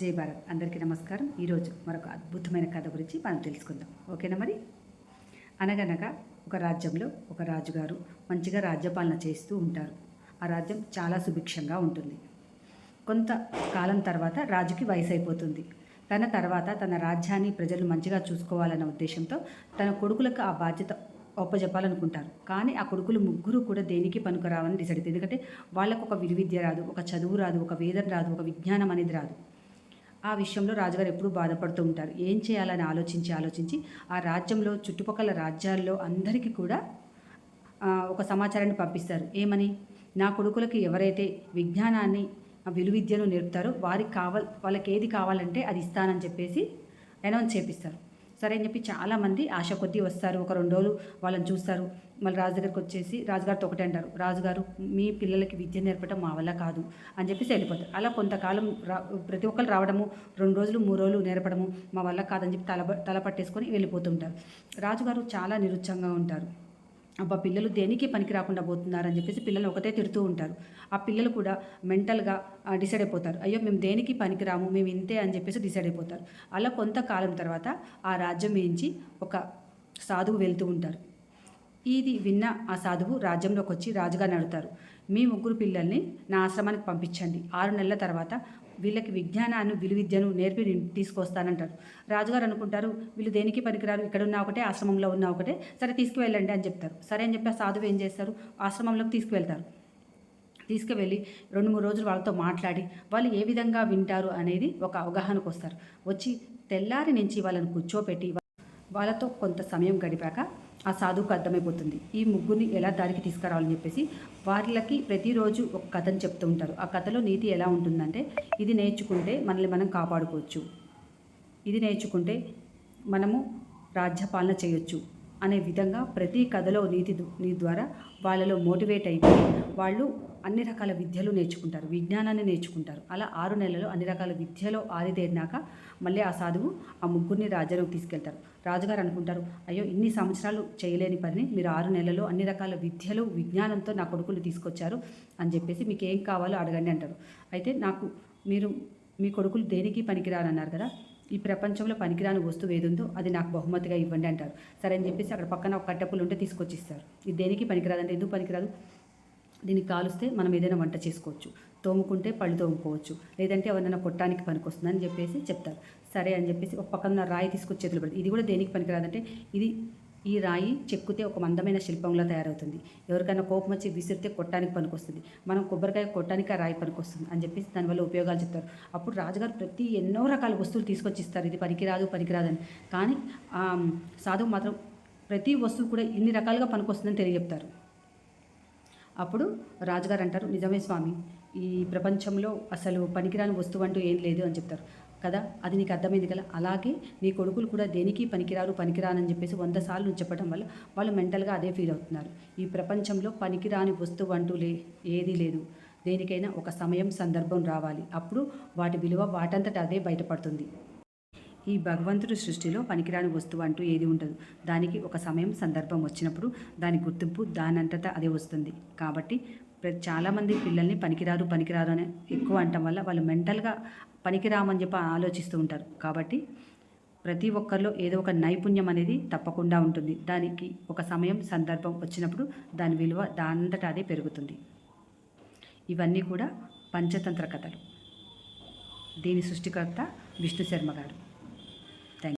జై భారత్. అందరికీ నమస్కారం. ఈరోజు మరొక అద్భుతమైన కథ గురించి మనం తెలుసుకుందాం. ఓకేనా మరి? అనగనగా ఒక రాజ్యంలో ఒక రాజుగారు మంచిగా రాజ్యపాలన చేస్తూ ఉంటారు. ఆ రాజ్యం చాలా సుభిక్షంగా ఉంటుంది. కొంత కాలం తర్వాత రాజుకి వయసు అయిపోతుంది తన తర్వాత తన రాజ్యాన్ని ప్రజలు మంచిగా చూసుకోవాలన్న ఉద్దేశంతో తన కొడుకులకు ఆ బాధ్యత ఒప్పజెప్పాలనుకుంటారు. కానీ ఆ కొడుకులు ముగ్గురు కూడా దేనికి పనికిరావని డిసైడ్ ఎందుకంటే వాళ్ళకు ఒక విలువిద్య రాదు ఒక చదువు రాదు ఒక వేదన రాదు ఒక విజ్ఞానం అనేది రాదు. ఆ విషయంలో రాజుగారు ఎప్పుడూ బాధపడుతూ ఉంటారు. ఏం చేయాలని ఆలోచించి ఆలోచించి ఆ రాజ్యంలో చుట్టుపక్కల రాజ్యాల్లో అందరికీ కూడా ఒక సమాచారాన్ని పంపిస్తారు. ఏమని? నా కొడుకులకి ఎవరైతే విజ్ఞానాన్ని విలువిద్యను నేర్పుతారో వారికి కావాల్ వాళ్ళకి ఏది కావాలంటే అది ఇస్తానని చెప్పేసి అనౌన్స్ చేపిస్తారు. సరే అని చెప్పి చాలామంది ఆశ కొద్దీ వస్తారు. ఒక రెండు రోజులు వాళ్ళని చూస్తారు. మళ్ళీ రాజు దగ్గరికి వచ్చేసి రాజుగారితో ఒకటే అంటారు. రాజుగారు మీ పిల్లలకి విద్య నేర్పడం మా వల్ల కాదు అని చెప్పేసి వెళ్ళిపోతారు. అలా కొంతకాలం రా ప్రతి ఒక్కరు రావడము రెండు రోజులు మూడు రోజులు నేర్పడము మా వల్ల కాదని చెప్పి తల తల పట్టేసుకొని వెళ్ళిపోతుంటారు. రాజుగారు చాలా నిరుత్సాహంగా ఉంటారు. అబ్బా పిల్లలు దేనికి పనికి రాకుండా పోతున్నారని చెప్పేసి పిల్లలు ఒకటే తిడుతూ ఉంటారు. ఆ పిల్లలు కూడా మెంటల్గా డిసైడ్ అయిపోతారు. అయ్యో మేము దేనికి పనికిరాము మేము ఇంతే అని చెప్పేసి డిసైడ్ అయిపోతారు. అలా కొంతకాలం తర్వాత ఆ రాజ్యం వేయించి ఒక సాధువు వెళ్తూ ఉంటారు. ఇది విన్న ఆ సాధువు రాజ్యంలోకి వచ్చి రాజుగా నడుతారు మీ ముగ్గురు పిల్లల్ని నా ఆశ్రమానికి పంపించండి. ఆరు నెలల తర్వాత వీళ్ళకి విజ్ఞానాన్ని విలువిద్యను నేర్పి తీసుకొస్తానంటారు. రాజుగారు అనుకుంటారు వీళ్ళు దేనికి పనికిరారు? ఇక్కడ ఉన్న ఒకటే ఆశ్రమంలో ఉన్న ఒకటే. సరే తీసుకువెళ్ళండి అని చెప్తారు. సరే అని చెప్పి ఆ సాధువు ఏం చేస్తారు? ఆశ్రమంలోకి తీసుకువెళ్తారు. తీసుకువెళ్ళి రెండు మూడు రోజులు వాళ్ళతో మాట్లాడి వాళ్ళు ఏ విధంగా వింటారు అనేది ఒక అవగాహనకు వస్తారు. వచ్చి తెల్లారి నుంచి వాళ్ళని కూర్చోపెట్టి వాళ్ళతో కొంత సమయం గడిపాక ఆ సాధువుకు అర్థమైపోతుంది. ఈ ముగ్గురిని ఎలా దారికి తీసుకురావాలని చెప్పేసి వాళ్ళకి ప్రతిరోజు ఒక కథను చెప్తూ ఉంటారు. ఆ కథలో నీతి ఎలా ఉంటుందంటే ఇది నేర్చుకుంటే మనల్ని మనం కాపాడుకోవచ్చు. ఇది నేర్చుకుంటే మనము రాజ్యపాలన చేయొచ్చు. అనే విధంగా ప్రతి కథలో నీతి దు- ద్వారా వాళ్ళలో మోటివేట్ అయిపోయి వాళ్ళు అన్ని రకాల విద్యలు నేర్చుకుంటారు. విజ్ఞానాన్ని నేర్చుకుంటారు. అలా ఆరు నెలలు అన్ని రకాల విద్యలో ఆరితేరినాక మళ్ళీ ఆ సాధువు ఆ ముగ్గురిని రాజ్యంలోకి తీసుకెళ్తారు. రాజుగారు అనుకుంటారు అయ్యో ఇన్ని సంవత్సరాలు చేయలేని పని మీరు ఆరు నెలల్లో అన్ని రకాల విద్యలు విజ్ఞానంతో నా కొడుకులు తీసుకొచ్చారు అని చెప్పేసి మీకు ఏం కావాలో అడగండి అంటారు. అయితే నాకు మీరు మీ కొడుకులు దేనికి పనికిరారన్నారు కదా ఈ ప్రపంచంలో పనికిరాని వస్తువు ఏది ఉందో అది నాకు బహుమతిగా ఇవ్వండి అంటారు. సరే అని చెప్పేసి అక్కడ పక్కన ఒక కట్టెపులు ఉంటే తీసుకొచ్చి ఇస్తారు ఇది దేనికి పనికిరాదంటే ఎందుకు పనికిరాదు? దీన్ని కాలుస్తే మనం ఏదైనా వంట చేసుకోవచ్చు. తోముకుంటే పళ్ళు తోముకోవచ్చు. లేదంటే ఎవరైనా కొట్టడానికి పనికొస్తుందని చెప్పేసి చెప్తారు. సరే అని చెప్పేసి ఒక పక్కన రాయి తీసుకొచ్చి చేతులు పెడతారు. ఇది కూడా దేనికి పనికిరాదంటే ఇది ఈ రాయి చెక్కుతే ఒక మందమైన శిల్పంలా తయారవుతుంది. ఎవరికైనా కోపం వచ్చి విసిరితే కొట్టడానికి పనికొస్తుంది. మనం కొబ్బరికాయ కొట్టడానికి ఆ రాయి పనికొస్తుంది అని చెప్పేసి దానివల్ల ఉపయోగాలు చెప్తారు. అప్పుడు రాజుగారు ప్రతి ఎన్నో రకాల వస్తువులు తీసుకొచ్చి ఇస్తారు ఇది పనికిరాదు పనికిరాదని. కానీ సాధువు మాత్రం ప్రతి వస్తువు కూడా ఇన్ని రకాలుగా పనికొస్తుందని తెలియజెప్తారు. అప్పుడు రాజుగారు అంటారు నిజమే స్వామి ఈ ప్రపంచంలో అసలు పనికిరాని వస్తువు అంటూ ఏం లేదు అని చెప్తారు. కదా? అది నీకు అర్థమైంది కదా? అలాగే నీ కొడుకులు కూడా దేనికి పనికిరారు పనికిరానని చెప్పేసి వంద సార్లు చెప్పడం వల్ల వాళ్ళు మెంటల్గా అదే ఫీల్ అవుతున్నారు. ఈ ప్రపంచంలో పనికిరాని వస్తువు అంటూ లే ఏదీ లేదు. దేనికైనా ఒక సమయం సందర్భం రావాలి. అప్పుడు వాటి విలువ వాటంతట అదే బయటపడుతుంది. ఈ భగవంతుడి సృష్టిలో పనికిరాని వస్తువు అంటూ ఏది ఉండదు. దానికి ఒక సమయం సందర్భం వచ్చినప్పుడు దాని గుర్తింపు దానంతటా అదే వస్తుంది. కాబట్టి చాలామంది పిల్లల్ని పనికిరారు పనికిరారు అని ఎక్కువ అంటం వల్ల వాళ్ళు మెంటల్గా పనికిరామని చెప్పి ఆలోచిస్తూ ఉంటారు. కాబట్టి ప్రతి ఒక్కరిలో ఏదో ఒక నైపుణ్యం అనేది తప్పకుండా ఉంటుంది. దానికి ఒక సమయం సందర్భం వచ్చినప్పుడు దాని విలువ దానంతట అదే పెరుగుతుంది. ఇవన్నీ కూడా పంచతంత్ర కథలు. దీని సృష్టికర్త విష్ణు శర్మ గారు.